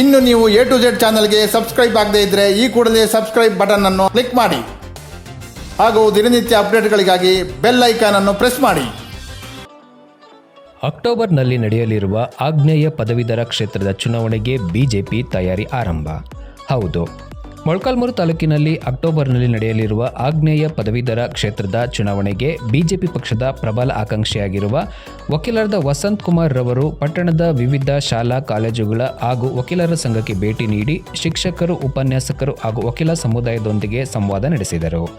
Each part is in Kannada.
ಇನ್ನು ನೀವು ಎ ಟು ಜೆಡ್ ಚಾನಲ್ಗೆ ಸಬ್ಸ್ಕ್ರೈಬ್ ಆಗದೇ ಇದ್ದರೆ ಈ ಕೂಡಲೇ ಸಬ್ಸ್ಕ್ರೈಬ್ ಬಟನ್ ಅನ್ನು ಕ್ಲಿಕ್ ಮಾಡಿ. ಹಾಗೂ ದಿನನಿತ್ಯ ಅಪ್ಡೇಟ್ಗಳಿಗಾಗಿ ಬೆಲ್ ಐಕಾನ್ ಅನ್ನು ಪ್ರೆಸ್ ಮಾಡಿ. ಅಕ್ಟೋಬರ್ನಲ್ಲಿ ನಡೆಯಲಿರುವ ಆಗ್ನೇಯ ಪದವೀಧರ ಕ್ಷೇತ್ರದ ಚುನಾವಣೆಗೆ ಬಿಜೆಪಿ ತಯಾರಿ ಆರಂಭ. ಹೌದು. ಮೊಳಕಾಲ್ಮೂರು ತಾಲೂಕಿನಲ್ಲಿ ಅಕ್ಟೋಬರ್ನಲ್ಲಿ ನಡೆಯಲಿರುವ ಆಗ್ನೇಯ ಪದವೀಧರ ಕ್ಷೇತ್ರದ ಚುನಾವಣೆಗೆ ಬಿಜೆಪಿ ಪಕ್ಷದ ಪ್ರಬಲ ಆಕಾಂಕ್ಷಿಯಾಗಿರುವ ವಕೀಲರಾದ ವಸಂತ್ ಕುಮಾರ್ ರವರು ಪಟ್ಟಣದ ವಿವಿಧ ಶಾಲಾ, ಕಾಲೇಜುಗಳ ಹಾಗೂ ವಕೀಲರ ಸಂಘಕ್ಕೆ ಭೇಟಿ ನೀಡಿ ಶಿಕ್ಷಕರು, ಉಪನ್ಯಾಸಕರು ಹಾಗೂ ವಕೀಲ ಸಮುದಾಯದೊಂದಿಗೆ ಸಂವಾದ ನಡೆಸಿದರು.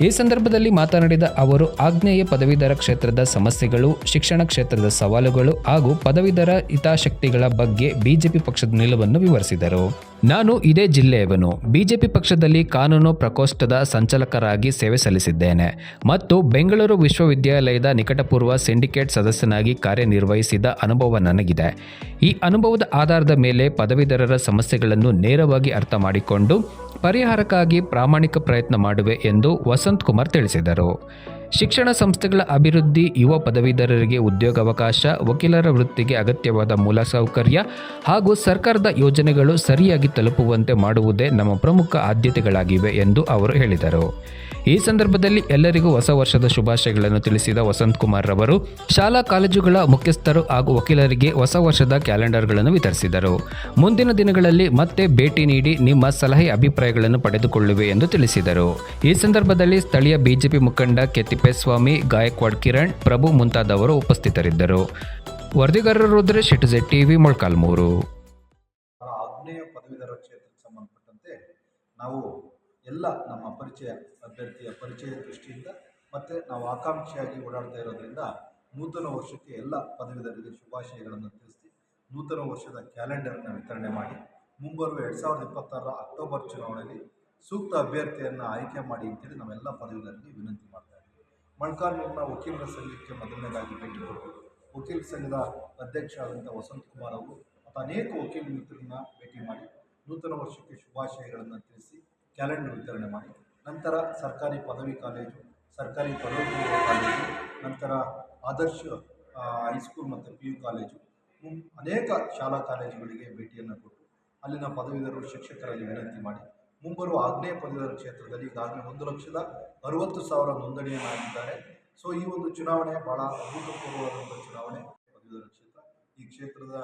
ಈ ಸಂದರ್ಭದಲ್ಲಿ ಮಾತನಾಡಿದ ಅವರು, ಆಗ್ನೇಯ ಪದವೀಧರ ಕ್ಷೇತ್ರದ ಸಮಸ್ಯೆಗಳು, ಶಿಕ್ಷಣ ಕ್ಷೇತ್ರದ ಸವಾಲುಗಳು ಹಾಗೂ ಪದವೀಧರ ಹಿತಾಸಕ್ತಿಗಳ ಬಗ್ಗೆ ಬಿಜೆಪಿ ಪಕ್ಷದ ನಿಲುವನ್ನು ವಿವರಿಸಿದರು. ನಾನು ಇದೇ ಜಿಲ್ಲೆಯವನು. ಬಿಜೆಪಿ ಪಕ್ಷದಲ್ಲಿ ಕಾನೂನು ಪ್ರಕೋಷ್ಠದ ಸಂಚಾಲಕರಾಗಿ ಸೇವೆ ಸಲ್ಲಿಸಿದ್ದೇನೆ. ಮತ್ತು ಬೆಂಗಳೂರು ವಿಶ್ವವಿದ್ಯಾಲಯದ ನಿಕಟಪೂರ್ವ ಸಿಂಡಿಕೇಟ್ ಸದಸ್ಯನಾಗಿ ಕಾರ್ಯನಿರ್ವಹಿಸಿದ ಅನುಭವ ನನಗಿದೆ. ಈ ಅನುಭವದ ಆಧಾರದ ಮೇಲೆ ಪದವೀಧರರ ಸಮಸ್ಯೆಗಳನ್ನು ನೇರವಾಗಿ ಅರ್ಥ ಮಾಡಿಕೊಂಡು ಪರಿಹಾರಕ್ಕಾಗಿ ಪ್ರಾಮಾಣಿಕ ಪ್ರಯತ್ನ ಮಾಡುವೆ ಎಂದು ವಸಂತ್ ಕುಮಾರ್ ತಿಳಿಸಿದರು. ಶಿಕ್ಷಣ ಸಂಸ್ಥೆಗಳ ಅಭಿವೃದ್ಧಿ, ಯುವ ಪದವೀಧರರಿಗೆ ಉದ್ಯೋಗಾವಕಾಶ, ವಕೀಲರ ವೃತ್ತಿಗೆ ಅಗತ್ಯವಾದ ಮೂಲಸೌಕರ್ಯ ಹಾಗೂ ಸರ್ಕಾರದ ಯೋಜನೆಗಳು ಸರಿಯಾಗಿ ತಲುಪುವಂತೆ ಮಾಡುವುದೇ ನಮ್ಮ ಪ್ರಮುಖ ಆದ್ಯತೆಗಳಾಗಿವೆ ಎಂದು ಅವರು ಹೇಳಿದರು. ಈ ಸಂದರ್ಭದಲ್ಲಿ ಎಲ್ಲರಿಗೂ ಹೊಸ ವರ್ಷದ ಶುಭಾಶಯಗಳನ್ನು ತಿಳಿಸಿದ ವಸಂತ್ ಕುಮಾರ್ ರವರು, ಶಾಲಾ ಕಾಲೇಜುಗಳ ಮುಖ್ಯಸ್ಥರು ಹಾಗೂ ವಕೀಲರಿಗೆ ಹೊಸ ವರ್ಷದ ಕ್ಯಾಲೆಂಡರ್ಗಳನ್ನು ವಿತರಿಸಿದರು. ಮುಂದಿನ ದಿನಗಳಲ್ಲಿ ಮತ್ತೆ ಭೇಟಿ ನೀಡಿ ನಿಮ್ಮ ಸಲಹೆ ಅಭಿಪ್ರಾಯಗಳನ್ನು ಪಡೆದುಕೊಳ್ಳುವೆ ಎಂದು ತಿಳಿಸಿದರು. ಈ ಸಂದರ್ಭದಲ್ಲಿ ಸ್ಥಳೀಯ ಬಿಜೆಪಿ ಮುಖಂಡ ಕೆ ತಿಪ್ಪೇಸ್ವಾಮಿ, ಗಾಯಕ್ವಾಡ್ ಕಿರಣ್, ಪ್ರಭು ಮುಂತಾದವರು ಉಪಸ್ಥಿತರಿದ್ದರು. ವರದಿಗಾರರು ರುದ್ರೇಶ್ ಶೆಟ್ಟಿ ಟಿವಿ, ಮೊಳಕಾಲ್ಮೂರು. ಆಗ್ನೇಯ ಪದವೀಧರ ಕ್ಷೇತ್ರಕ್ಕೆ ಸಂಬಂಧಪಟ್ಟಂತೆ ನಾವು ಎಲ್ಲ ನಮ್ಮ ಪರಿಚಯ ಅಭ್ಯರ್ಥಿಯ ಪರಿಚಯ ದೃಷ್ಟಿಯಿಂದ ಮತ್ತು ನಾವು ಆಕಾಂಕ್ಷಿಯಾಗಿ ಓಡಾಡ್ತಾ ಇರೋದ್ರಿಂದ ನೂತನ ವರ್ಷಕ್ಕೆ ಎಲ್ಲ ಪದವೀಧರರಿಗೆ ಶುಭಾಶಯಗಳನ್ನು ತಿಳಿಸಿ ನೂತನ ವರ್ಷದ ಕ್ಯಾಲೆಂಡರ್ನ ವಿತರಣೆ ಮಾಡಿ ಮುಂಬರುವ ಎರಡು ಸಾವಿರದ ಇಪ್ಪತ್ತಾರರ ಅಕ್ಟೋಬರ್ ಚುನಾವಣೆಯಲ್ಲಿ ಸೂಕ್ತ ಅಭ್ಯರ್ಥಿಯನ್ನು ಆಯ್ಕೆ ಮಾಡಿ ಅಂತೇಳಿ ನಾವೆಲ್ಲ ಪದವೀಧರರಿಗೆ ವಿನಂತಿ ಇದ್ದೀವಿ ವಕೀಲರ ಸಂಘಕ್ಕೆ ಮೊದಲನೇದಾಗಿ ಭೇಟಿ ಕೊಟ್ಟು ವಕೀಲ ಸಂಘದ ಅಧ್ಯಕ್ಷರಾದಂಥ ವಸಂತ್ ಕುಮಾರ್ ಅವರು ಅನೇಕ ವಕೀಲ ಮಿತ್ರರನ್ನ ಭೇಟಿ ಮಾಡಿ ನೂತನ ವರ್ಷಕ್ಕೆ ಶುಭಾಶಯಗಳನ್ನು ತಿಳಿಸಿ ಕ್ಯಾಲೆಂಡರ್ ವಿತರಣೆ ಮಾಡಿ, ನಂತರ ಸರ್ಕಾರಿ ಪದವಿ ಕಾಲೇಜು, ಸರ್ಕಾರಿ ಪದವಿ ಕಾಲೇಜು, ನಂತರ ಆದರ್ಶ ಹೈಸ್ಕೂಲ್ ಮತ್ತು ಪಿ ಯು ಕಾಲೇಜು ಅನೇಕ ಶಾಲಾ ಕಾಲೇಜುಗಳಿಗೆ ಭೇಟಿಯನ್ನು ಕೊಟ್ಟು ಅಲ್ಲಿನ ಪದವೀಧರರು ಶಿಕ್ಷಕರಲ್ಲಿ ವಿನಂತಿ ಮಾಡಿ ಮುಂಬರುವ ಆಗ್ನೇಯ ಪದವೀಧರ ಕ್ಷೇತ್ರದಲ್ಲಿ ಈಗಾಗಲೇ ಒಂದು ಲಕ್ಷದ ಅರುವತ್ತು ಸಾವಿರ ನೋಂದಣಿಯನ್ನಾಗಿದ್ದಾರೆ ಸೊ ಈ ಒಂದು ಚುನಾವಣೆ ಭಾಳ ಅಭೂತಪೂರ್ವವಾದಂಥ ಚುನಾವಣೆ. ಪದವೀಧರ ಕ್ಷೇತ್ರ, ಈ ಕ್ಷೇತ್ರದ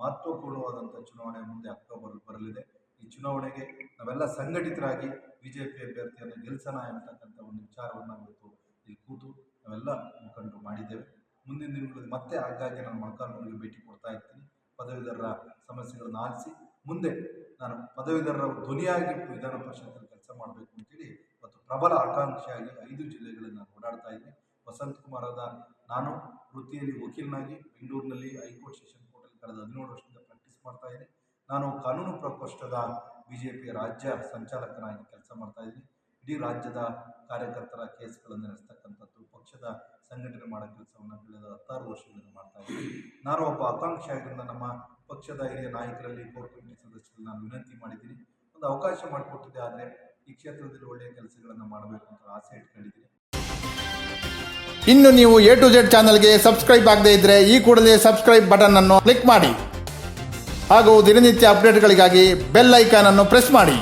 ಮಹತ್ವಪೂರ್ಣವಾದಂಥ ಚುನಾವಣೆ ಮುಂದೆ ಅಕ್ಟೋಬರ್ ಬರಲಿದೆ. ಈ ಚುನಾವಣೆಗೆ ನಾವೆಲ್ಲ ಸಂಘಟಿತರಾಗಿ ಬಿ ಜೆ ಪಿ ಅಭ್ಯರ್ಥಿಯನ್ನು ಗೆಲ್ಲಿಸೋಣ ಎಂಬತಕ್ಕಂಥ ಒಂದು ವಿಚಾರವನ್ನು ಇವತ್ತು ಇಲ್ಲಿ ಕೂತು ನಾವೆಲ್ಲ ಮುಖಂಡರು ಮಾಡಿದ್ದೇವೆ. ಮುಂದಿನ ದಿನಗಳಲ್ಲಿ ಮತ್ತೆ ಆಗಾಗ್ಗೆ ನಾನು ಮೊಳಕಾಲ್ಮೂರಿಗೆ ಭೇಟಿ ಕೊಡ್ತಾ ಇರ್ತೀನಿ. ಪದವೀಧರರ ಸಮಸ್ಯೆಗಳನ್ನು ಆಲಿಸಿ ಮುಂದೆ ನಾನು ಪದವೀಧರರ ಧ್ವನಿಯಾಗಿ ವಿಧಾನ ಪರಿಷತ್ತಲ್ಲಿ ಕೆಲಸ ಮಾಡಬೇಕು ಅಂತೇಳಿ ಮತ್ತು ಪ್ರಬಲ ಆಕಾಂಕ್ಷೆಯಾಗಿ ಐದು ಜಿಲ್ಲೆಗಳನ್ನು ನಾನು ಓಡಾಡ್ತಾ ಇದ್ದೀನಿ. ವಸಂತ್ ಕುಮಾರದ ನಾನು ವೃತ್ತಿಯಲ್ಲಿ ವಕೀಲನಾಗಿ ಬೆಂಗಳೂರಿನಲ್ಲಿ ಹೈಕೋರ್ಟ್ ಸೆಷನ್ ಕೋರ್ಟಲ್ಲಿ ಕಳೆದ ಹದಿನೇಳು ವರ್ಷದಿಂದ ಪ್ರಾಕ್ಟೀಸ್ ಮಾಡ್ತಾ ಇದ್ದೀನಿ. ನಾನು ಕಾನೂನು ಪ್ರಕೋಷ್ಠದ ಬಿ ಜೆ ಪಿ ರಾಜ್ಯ ಸಂಚಾಲಕನಾಗಿ ಕೆಲಸ ಮಾಡ್ತಾ ಇದ್ದೀನಿ. ಇಡೀ ರಾಜ್ಯದ ಕಾರ್ಯಕರ್ತರ ಕೇಸ್ಗಳನ್ನು ನಡೆಸ್ತಕ್ಕಂಥದ್ದು, ಪಕ್ಷದ ಸಂಘಟನೆ ಮಾಡೋ ಕೆಲಸವನ್ನು ಕಳೆದ ಹತ್ತಾರು ವರ್ಷಗಳಿಂದ ಮಾಡ್ತಾ ಇದ್ದೀನಿ. ನಾನು ಒಬ್ಬ ಆಕಾಂಕ್ಷಿಯಾಗಿದ್ದರಿಂದ ನಮ್ಮ ಪಕ್ಷದ ಹಿರಿಯ ನಾಯಕರಲ್ಲಿ ಕೋರ್ ಕಮಿಟಿ ಸದಸ್ಯರಲ್ಲಿ ನಾನು ವಿನಂತಿ ಮಾಡಿದ್ದೀನಿ. ಒಂದು ಅವಕಾಶ ಮಾಡಿಕೊಟ್ಟಿದ್ದೆ, ಆದರೆ ಈ ಕ್ಷೇತ್ರದಲ್ಲಿ ಒಳ್ಳೆಯ ಕೆಲಸಗಳನ್ನು ಮಾಡಬೇಕು ಅಂತ ಆಸೆ ಇಟ್ಕೊಂಡಿದ್ದೀನಿ. ಇನ್ನು ನೀವು ಎ ಟು ಜೆಡ್ ಚಾನಲ್ಗೆ ಸಬ್ಸ್ಕ್ರೈಬ್ ಆಗದೇ ಇದ್ದರೆ ಈ ಕೂಡಲೇ ಸಬ್ಸ್ಕ್ರೈಬ್ ಬಟನ್ ಅನ್ನು ಕ್ಲಿಕ್ ಮಾಡಿ. ಹಾಗೂ ದಿನನಿತ್ಯ ಅಪ್ಡೇಟ್ಗಳಿಗಾಗಿ ಬೆಲ್ ಐಕಾನ್ ಅನ್ನು ಪ್ರೆಸ್ ಮಾಡಿ.